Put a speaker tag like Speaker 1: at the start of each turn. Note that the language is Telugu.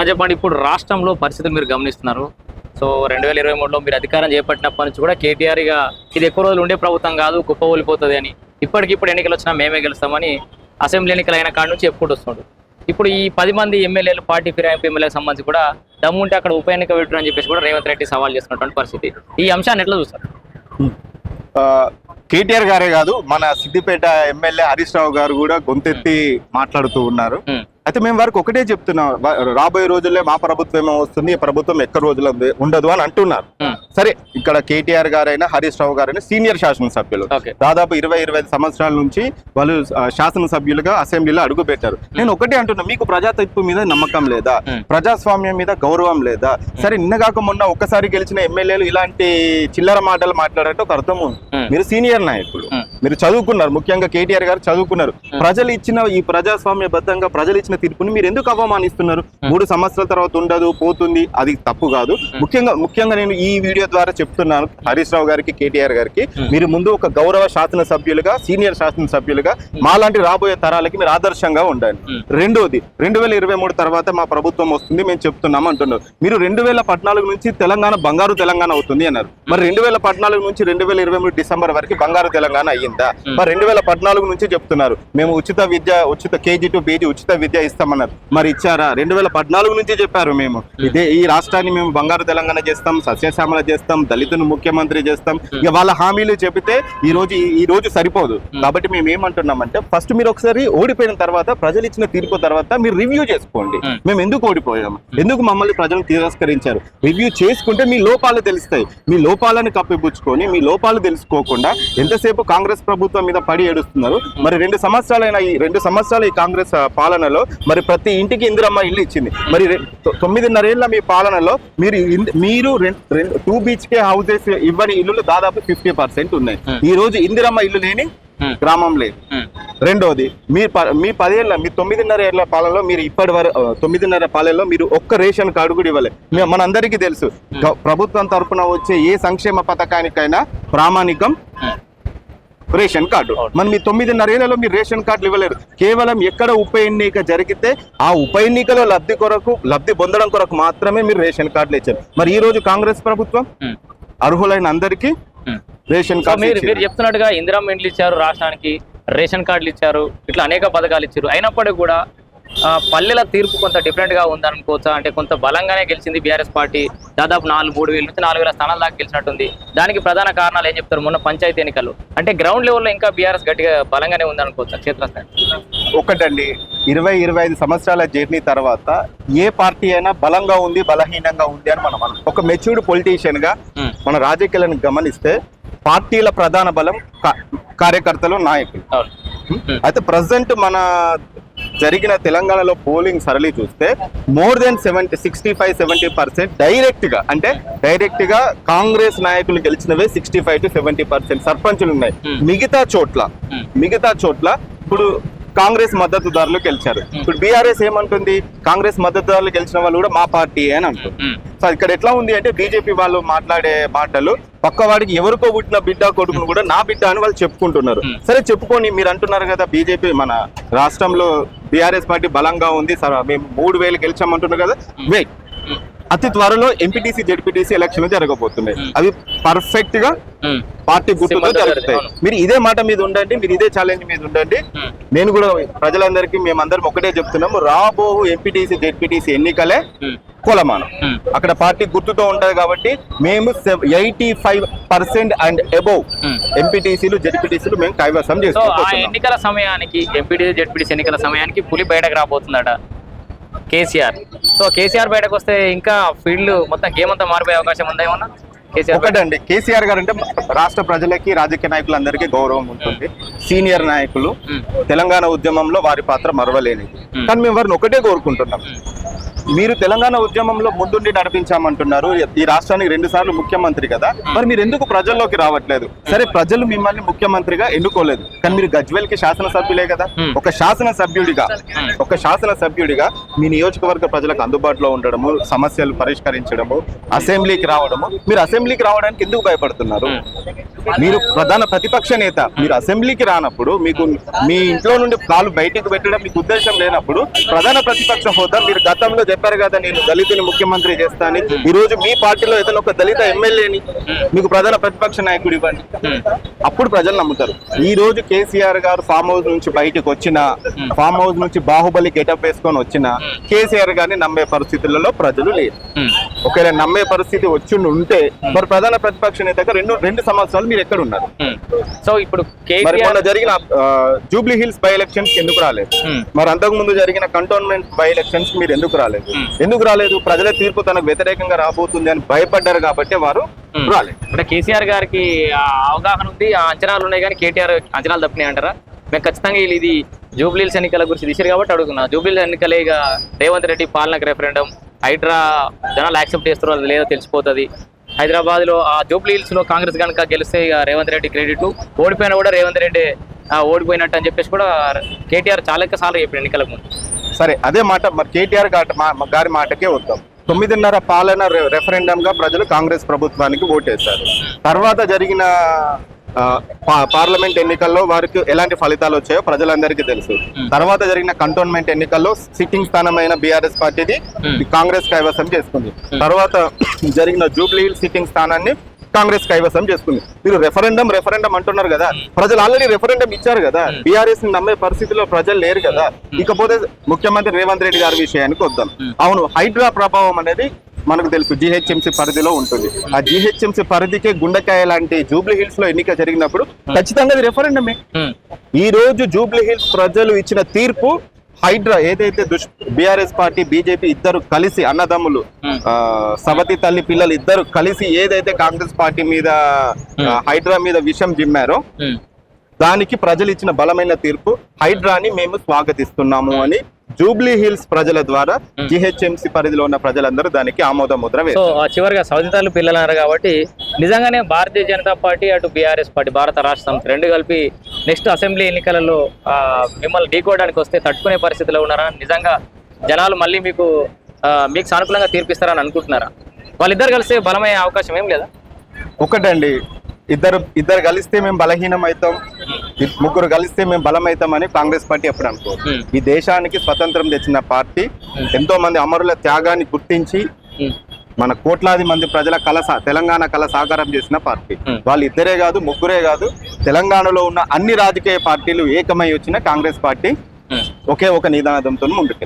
Speaker 1: చెప్పండి ఇప్పుడు రాష్ట్రంలో పరిస్థితులు మీరు గమనిస్తున్నారు. సో రెండు వేల ఇరవై మూడులో మీరు అధికారం చేపట్టినప్పటి నుంచి కూడా కేటీఆర్ ఇక ఇది ఎక్కువ రోజులు ఉండే ప్రభుత్వం కాదు కుప్ప ఊలిపోతుంది అని. ఇప్పటికిప్పుడు ఎన్నికలు వచ్చినా మేమే గెలుస్తామని అసెంబ్లీ ఎన్నికలు అయిన కాడ నుంచి చెప్పుకుంటూ వస్తున్నాడు. ఇప్పుడు ఈ పది మంది ఎమ్మెల్యేలు పార్టీ ఫిరాయింపు ఎమ్మెల్యేలకు సంబంధించి కూడా దమ్ముంటే అక్కడ ఉప ఎన్నిక పెట్టు అని చెప్పేసి కూడా రేవంత్ రెడ్డి సవాల్ చేస్తున్నటువంటి పరిస్థితి. ఈ అంశాన్ని ఎట్లా చూస్తారు?
Speaker 2: కేటీఆర్ గారే కాదు మన సిద్దిపేట ఎమ్మెల్యే హరీష్ రావు గారు కూడా గొంతెత్తి మాట్లాడుతూ ఉన్నారు. అయితే మేము వారికి ఒకటే చెప్తున్నాం. రాబోయే రోజుల్లో మా ప్రభుత్వమే వస్తుంది ఈ ప్రభుత్వం ఎక్క రోజులు ఉండదు అని అంటున్నారు. సరే ఇక్కడ కేటీఆర్ గారైనా హరీష్ రావు గారైనా సీనియర్ శాసనసభ్యులు. దాదాపు ఇరవై ఇరవై సంవత్సరాల నుంచి వాళ్ళు శాసనసభ్యులుగా అసెంబ్లీలో అడుగు పెట్టారు నేను ఒకటే అంటున్నా మీకు ప్రజాతత్వం మీద నమ్మకం లేదా. ప్రజాస్వామ్యం మీద గౌరవం లేదా? సరే నిన్నగాక మొన్న ఒక్కసారి గెలిచిన ఎమ్మెల్యేలు ఇలాంటి చిల్లర మాటలు మాట్లాడారంటే ఒక అర్థం ఉంది. మీరు సీనియర్ నాయకులు. మీరు చదువుకున్నారు. ముఖ్యంగా కేటీఆర్ గారు చదువుకున్నారు. ప్రజలు ఇచ్చిన ఈ ప్రజాస్వామ్యబద్ధంగా ప్రజలు ఇచ్చిన తీర్పుని మీరు ఎందుకు అవమానిస్తున్నారు? మూడు సంవత్సరాల తర్వాత ఉండదు పోతుంది అది తప్పు కాదు. ముఖ్యంగా ముఖ్యంగా నేను ఈ వీడియో ద్వారా చెప్తున్నాను. హరీష్ రావు గారికి కేటీఆర్ గారికి మీరు ముందు ఒక గౌరవ శాసన సభ్యులుగా సీనియర్ శాసన సభ్యులుగా మాలాంటి రాబోయే తరాలకి మీరు ఆదర్శంగా ఉండాలి. రెండోది రెండు వేల ఇరవై మూడు తర్వాత మా ప్రభుత్వం వస్తుంది మేము చెప్తున్నాం అంటున్నారు. మీరు రెండు వేల పద్నాలుగు నుంచి తెలంగాణ బంగారు తెలంగాణ అవుతుంది అన్నారు. మరి రెండు వేల పద్నాలుగు నుంచి రెండు వేల ఇరవై మూడు డిసెంబర్ వరకు బంగారు తెలంగాణ అయ్యిందా. మరి రెండు వేల పద్నాలుగు నుంచి చెప్తున్నారు. మేము ఉచిత విద్య ఉచిత కేజీ టు పీజీ ఉచిత విద్య ఇస్తామన్నారు. మరి ఇచ్చారా? రెండు వేల పద్నాలుగు నుంచి చెప్పారు మేము. ఇదే ఈ రాష్ట్రాన్ని మేము బంగారు తెలంగాణ చేస్తాం సస్యశ్యామల చేస్తాం దళితులు ముఖ్యమంత్రి చేస్తాం. ఇక వాళ్ళ హామీలు చెబితే ఈ రోజు ఈ- రోజు సరిపోదు. కాబట్టి మేము ఏమంటున్నామంటే ఫస్ట్ మీరు ఒకసారి ఓడిపోయిన తర్వాత ప్రజలు ఇచ్చిన తీర్పు తర్వాత మీరు రివ్యూ చేసుకోండి. మేము ఎందుకు ఓడిపోయాము? ఎందుకు మమ్మల్ని ప్రజలు తిరస్కరించారు? రివ్యూ చేసుకుంటే మీ లోపాలు తెలుస్తాయి. మీ లోపాలను కప్పిపుచ్చుకొని మీ లోపాలు తెలుసుకోకుండా ఎంతసేపు కాంగ్రెస్ ప్రభుత్వం మీద పడి ఏడుస్తున్నారు. మరి రెండు సంవత్సరాలైన ఈ రెండు సంవత్సరాల ఈ కాంగ్రెస్ పాలనలో మరి ప్రతి ఇంటికి ఇందిరమ్మ ఇల్లు ఇచ్చింది. మరి తొమ్మిదిన్నరేళ్ళ మీ పాలనలో మీరు మీరు టూ బీచ్ కే హౌసెస్ ఇవ్వని ఇల్లులు దాదాపు ఫిఫ్టీ పర్సెంట్ ఉన్నాయి. ఈ రోజు ఇందిరమ్మ ఇల్లు లేని. గ్రామం లేదు. రెండోది మీ మీ పదేళ్ళ మీ తొమ్మిదిన్నర ఏళ్ళ పాలనలో మీరు ఇప్పటి వరకు తొమ్మిదిన్నర పాలనలో మీరు ఒక్క రేషన్ కార్డు కూడా ఇవ్వలేదు. మనందరికీ తెలుసు. ప్రభుత్వం తరపున వచ్చే ఏ సంక్షేమ పథకానికైనా ప్రామాణికం రేషన్ కార్డు.
Speaker 1: అవును.
Speaker 2: మరి మీ తొమ్మిదిన్నర ఏళ్ళలో మీరు రేషన్ కార్డులు ఇవ్వలేరు. కేవలం ఎక్కడ ఉప ఎన్నిక జరిగితే ఆ ఉప ఎన్నికలో లబ్ధి కొరకు లబ్ధి పొందడం కొరకు మాత్రమే మీరు రేషన్ కార్డులు ఇచ్చారు. మరి ఈ రోజు కాంగ్రెస్ ప్రభుత్వం అర్హులైన అందరికీ. రేషన్ కార్డు
Speaker 1: మీరు చెప్తున్నట్టుగా ఇందిరమ్మ ఇండ్లు ఇచ్చారు రాష్ట్రానికి రేషన్ కార్డులు ఇచ్చారు ఇట్లా అనేక పథకాలు ఇచ్చారు. అయినప్పటికీ కూడా పల్లెల తీర్పు కొంత డిఫరెంట్గా ఉందనుకోవచ్చా? అంటే కొంత బలంగానే గెలిచింది బీఆర్ఎస్ పార్టీ. దాదాపు నాలుగు మూడు వేల నుంచి నాలుగు వేల స్థానాల దాకా గెలిచినట్టుంది. దానికి ప్రధాన కారణాలు ఏం చెప్తారు? మొన్న పంచాయతీ ఎన్నికలు. అంటే గ్రౌండ్ లెవెల్లో ఇంకా బీఆర్ఎస్ గట్టిగా బలంగానే ఉందనుకోవచ్చా? క్షేత్రస్థాయి.
Speaker 2: ఒకటండి. ఇరవై ఇరవై ఐదు సంవత్సరాల జర్నీ తర్వాత ఏ పార్టీ అయినా బలంగా ఉంది బలహీనంగా ఉంది అని మనం అనం ఒక మెచ్యూర్డ్ పొలిటీషియన్గా
Speaker 1: ఉమ్,
Speaker 2: మన రాజకీయాలను గమనిస్తే పార్టీల ప్రధాన బలం కార్యకర్తలు నాయకులు. అయితే ప్రజెంట్ మన జరిగిన తెలంగాణలో పోలింగ్ సరళి చూస్తే more than seventy sixty five seventy percent డైరెక్ట్గా అంటే డైరెక్ట్గా కాంగ్రెస్ నాయకులు గెలిచినవే sixty five to seventy percent సర్పంచులు ఉన్నాయి.
Speaker 1: Hmm.
Speaker 2: మిగతా చోట్ల
Speaker 1: Hmm.
Speaker 2: మిగతా చోట్ల ఇప్పుడు కాంగ్రెస్ మద్దతుదారులు గెలిచారు. ఇప్పుడు బీఆర్ఎస్ ఏమంటుంది? కాంగ్రెస్ మద్దతుదారులు గెలిచిన వాళ్ళు కూడా మా పార్టీ అని అంటుంది. సో ఇక్కడ ఎట్లా ఉంది అంటే బీజేపీ వాళ్ళు మాట్లాడే మాటలు పక్క వాడికి ఎవరికో పుట్టిన బిడ్డ కొడుకును కూడా నా బిడ్డ అని వాళ్ళు చెప్పుకుంటున్నారు.
Speaker 1: Hmm.
Speaker 2: సరే చెప్పుకొని మీరు అంటున్నారు కదా బీజేపీ మన రాష్ట్రంలో బీఆర్ఎస్ పార్టీ బలంగా ఉంది సరే. మేము మూడు వేలు గెలిచామంటున్నారు కదా. వెయిట్
Speaker 1: ఉమ్,
Speaker 2: అతి త్వరలో ఎంపీటీసీ జెడ్పీటీసీ ఎలక్షన్లు జరగబోతున్నాయి. అవి
Speaker 1: పర్ఫెక్ట్గా
Speaker 2: పార్టీ గుర్తుతో జరుగుతాయి. మీరు ఇదే మాట మీద ఉండండి మీరు ఇదే ఛాలెంజ్ మీద ఉండండి. నేను కూడా ప్రజలందరికీ మేమందరం ఒకటే చెప్తున్నాము రాబో ఎంపీటీసీ జెడ్పీటీసీ ఎన్నికలే కొలమానం. అక్కడ పార్టీ గుర్తుతో ఉంటది కాబట్టి మేము eighty five percent and above. ఎంపీటీసీలు జెడ్పీటీసీలు మేము కైవసం చేసుకోబోతున్నాం
Speaker 1: ఎన్నికల సమయానికి ఎంపీడీ జెడ్పీడీసీ ఎన్నికల సమయానికి పులి బయటకు రాబోతుందట. కేసీఆర్. సో కేసీఆర్ బయటకు వస్తే ఇంకా ఫీల్డ్ మొత్తం గేమ్ అంతా మారిపోయే అవకాశం ఉందా ఏమన్నా? కేసీఆర్
Speaker 2: ఒకటండి కేసీఆర్ గారు అంటే రాష్ట్ర ప్రజలకి రాజకీయ నాయకులందరికీ గౌరవం ఉంటుంది. సీనియర్ నాయకులు తెలంగాణ ఉద్యమంలో వారి పాత్ర మరవలేనిది.
Speaker 1: Hmm.
Speaker 2: కానీ మేము వారిని ఒకటే కోరుకుంటున్నాం. మీరు తెలంగాణ ఉద్యమంలో ముందుండి నడిపించామంటున్నారు. ఈ రాష్ట్రానికి రెండు సార్లు ముఖ్యమంత్రి కదా. మరి మీరు ఎందుకు ప్రజల్లోకి రావట్లేదు? సరే ప్రజలు మిమ్మల్ని ముఖ్యమంత్రిగా ఎన్నుకోలేదు. కానీ మీరు గజ్వేల్కి శాసనసభ్యులే కదా. ఒక శాసన సభ్యుడిగా. ఒక శాసన సభ్యుడిగా మీ నియోజకవర్గ ప్రజలకు అందుబాటులో ఉండడము సమస్యలు పరిష్కరించడము అసెంబ్లీకి రావడము మీరు అసెంబ్లీకి రావడానికి ఎందుకు భయపడుతున్నారు? మీరు ప్రధాన ప్రతిపక్ష నేత మీరు అసెంబ్లీకి రానప్పుడు మీకు మీ ఇంట్లో నుండి కాలు బయటికి పెట్టడం మీకు ఉద్దేశం లేనప్పుడు ప్రధాన ప్రతిపక్ష హోదా మీరు గతంలో చెప్పారు కదా నేను దళితుని ముఖ్యమంత్రి చేస్తాను ఈ రోజు మీ పార్టీలో ఏదైనా ఒక దళిత ఎమ్మెల్యేని మీకు ప్రధాన ప్రతిపక్ష నాయకుడు ఇవ్వండి. అప్పుడు ప్రజలు నమ్ముతారు. ఈ రోజు కేసీఆర్ గారు ఫామ్ హౌస్ నుంచి బయటకు వచ్చిన ఫామ్ హౌస్ నుంచి బాహుబలి గెటప్ వేసుకొని వచ్చిన కేసీఆర్ గారిని నమ్మే పరిస్థితులలో ప్రజలు లేరు. ఒకవేళ నమ్మే పరిస్థితి వచ్చి ఉంటే మరి ప్రధాన ప్రతిపక్ష నేతగా రెండు రెండు సంవత్సరాలు మీరు ఎక్కడ ఉన్నారు.
Speaker 1: సో ఇప్పుడు
Speaker 2: మొన్న జరిగిన జూబ్లీ హిల్స్ బై ఎలక్షన్స్ ఎందుకు రాలేదు. మరి అంతకు ముందు జరిగిన కంటోన్మెంట్ బై ఎలక్షన్స్ మీరు ఎందుకు రాలేదు? ఎందుకు రాలేదు? ప్రజల తీర్పు తనకు వ్యతిరేకంగా రాబోతుంది అని భయపడ్డారు కాబట్టి వారు రాలేదు.
Speaker 1: అంటే కేసీఆర్ గారికి ఆ అవగాహన ఉంది ఆ అంచనాలు ఉన్నాయి కానీ కేటీఆర్ అంచనాలు తప్పినాయి అంటారా? మేము ఖచ్చితంగా ఇది జూబ్లీల్స్ ఎన్నికల గురించి తీసారు కాబట్టి అడుగుతున్నా. జూబ్లీల్స్ ఎన్నికలే ఇక రేవంత్ రెడ్డి పాలనకు రెఫరెండం హైడ్రా జనాలు యాక్సెప్ట్ చేస్తారో అది లేదో తెలిసిపోతుంది. హైదరాబాద్లో ఆ జూబ్లీహిల్స్లో కాంగ్రెస్ కనుక గెలిస్తే ఇక రేవంత్ రెడ్డి క్రెడిట్ ఓడిపోయినా కూడా రేవంత్ రెడ్డి ఓడిపోయినట్టు అని చెప్పేసి కూడా కేటీఆర్ చాలా సార్లు చెప్పాడు ఎన్నికలకు ముందు.
Speaker 2: సరే అదే మాట మరి కేటీఆర్ గారి మాటకే వద్దాం. తొమ్మిదిన్నర పాలన రె- రెఫరెండం గా ప్రజలు కాంగ్రెస్ ప్రభుత్వానికి ఓటేశారు తర్వాత జరిగిన పార్లమెంట్ ఎన్నికల్లో వారికి ఎలాంటి ఫలితాలు వచ్చాయో ప్రజలందరికీ తెలుసు. తర్వాత జరిగిన కంటోన్మెంట్ ఎన్నికల్లో సిట్టింగ్ స్థానమైన బీఆర్ఎస్ పార్టీది కాంగ్రెస్ కైవసం చేసుకుంది. తర్వాత జరిగిన జూబ్లీ హిల్ సిట్టింగ్ స్థానాన్ని కాంగ్రెస్ కైవసం చేసుకుంది. మీరు రెఫరెండం రెఫరెండం అంటున్నారు కదా. ప్రజలు ఆల్రెడీ రెఫరెండం ఇచ్చారు కదా. బీఆర్ఎస్ని నమ్మే పరిస్థితిలో ప్రజలు లేరు కదా. ఇకపోతే ముఖ్యమంత్రి రేవంత్ రెడ్డి గారి విషయానికి వద్దాం. అవును హైడ్రా ప్రభావం అనేది మనకు తెలుసు. జిహెచ్ఎంసీ పరిధిలో ఉంటుంది. ఆ జిహెచ్ఎంసీ పరిధికే గుండెకాయ లాంటి జూబ్లీ హిల్స్లో ఎన్నిక జరిగినప్పుడు ఖచ్చితంగా అది రెఫరెండమే. ఈ రోజు జూబ్లీ హిల్స్ ప్రజలు ఇచ్చిన తీర్పు హైడ్రా ఏదైతే దుష్ బీఆర్ఎస్ పార్టీ బీజేపీ ఇద్దరు కలిసి అన్నదమ్ములు సవతి తల్లి పిల్లలు ఇద్దరు కలిసి ఏదైతే కాంగ్రెస్ పార్టీ మీద హైడ్రా మీద విషం జిమ్మారో. దానికి ప్రజలు ఇచ్చిన బలమైన తీర్పు హైడ్రాని మేము స్వాగతిస్తున్నాము అని జూబ్లీ హిల్స్ ప్రజల ద్వారా జిహెచ్ఎంసీ పరిధిలో ఉన్న ప్రజలందరూ దానికి ఆమోద ముద్ర
Speaker 1: చివరిగా సౌదితాలు పిల్లలు అన్నారు కాబట్టి నిజంగానే భారతీయ జనతా పార్టీ అటు బీఆర్ఎస్ పార్టీ భారత రాష్ట్ర సమితి రెండు కలిపి నెక్స్ట్ అసెంబ్లీ ఎన్నికలలో మిమ్మల్ని ఢీకోవడానికి వస్తే తట్టుకునే పరిస్థితిలో ఉన్నారా? నిజంగా జనాలు మళ్ళీ మీకు మీకు సానుకూలంగా తీర్పిస్తారని అనుకుంటున్నారా? వాళ్ళిద్దరు కలిస్తే బలమయ్యే అవకాశం ఏం లేదా?
Speaker 2: ఒకటండి ఇద్దరు ఇద్దరు కలిస్తే మేము బలహీనం అవుతాం. ముగ్గురు కలిస్తే మేము బలం అవుతామని కాంగ్రెస్ పార్టీ ఎప్పుడు అనుకో. ఈ దేశానికి స్వతంత్రం తెచ్చిన పార్టీ ఎంతో మంది అమరుల త్యాగాన్ని గుర్తించి. మన కోట్లాది మంది ప్రజల కళ తెలంగాణ కళ సాకారం చేసిన పార్టీ. వాళ్ళు ఇద్దరే కాదు ముగ్గురే కాదు తెలంగాణలో ఉన్న అన్ని రాజకీయ పార్టీలు ఏకమై వచ్చిన కాంగ్రెస్ పార్టీ. ఒకే ఒక నిదానంతో ముందుకు